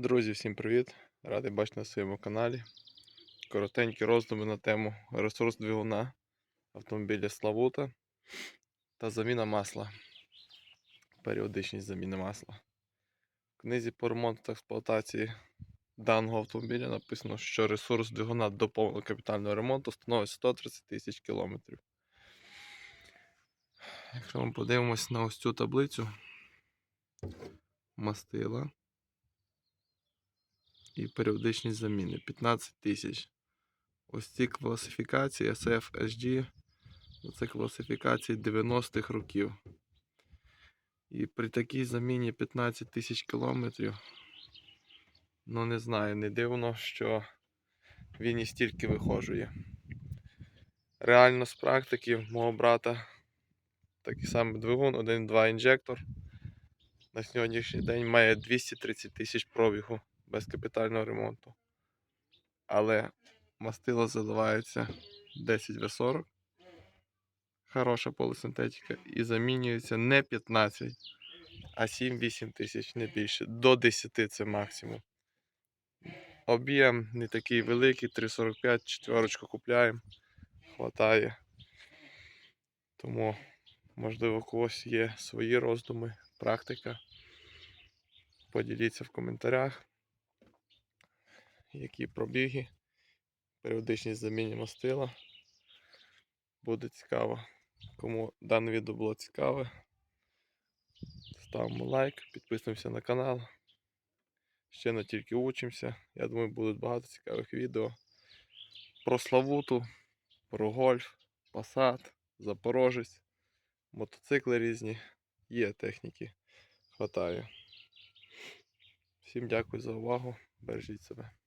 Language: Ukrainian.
Друзі, всім привіт! Радий бачити на своєму каналі. Коротенькі роздуми на тему ресурс двигуна автомобіля Славута та заміна масла. Періодичність заміни масла. В книзі по ремонту та експлуатації даного автомобіля написано, що ресурс двигуна до повного капітального ремонту становить 130 тисяч кілометрів. Якщо ми подивимось на ось цю таблицю мастила і періодичність заміни 15 тисяч. Ось ці класифікації SF це класифікації 90-х років. І при такій заміні 15 тисяч кілометрів, ну не знаю, не дивно, що він і стільки вихожує. Реально з практики мого брата такий самий двигун, 1.2 інжектор. На сьогоднішній день має 230 тисяч пробігу без капітального ремонту. Але мастило заливається 10В40. Хороша полисинтетика. І замінюється не 15, а 7-8 тисяч, не більше. До 10 це максимум. Об'єм не такий великий, 3,45, четверочку купляємо. Хватає. Тому, можливо, у когось є свої роздуми, практика. Поділіться в коментарях, які пробіги, періодичність заміни мастила. Буде цікаво. Кому дане відео було цікаве, ставимо лайк, підписуємося на канал. Ще не тільки учимося. Я думаю, будуть багато цікавих відео про Славуту, про гольф, Passat, Запорожець, мотоцикли різні. Є техніки. Хватає. Всім дякую за увагу. Бережіть себе.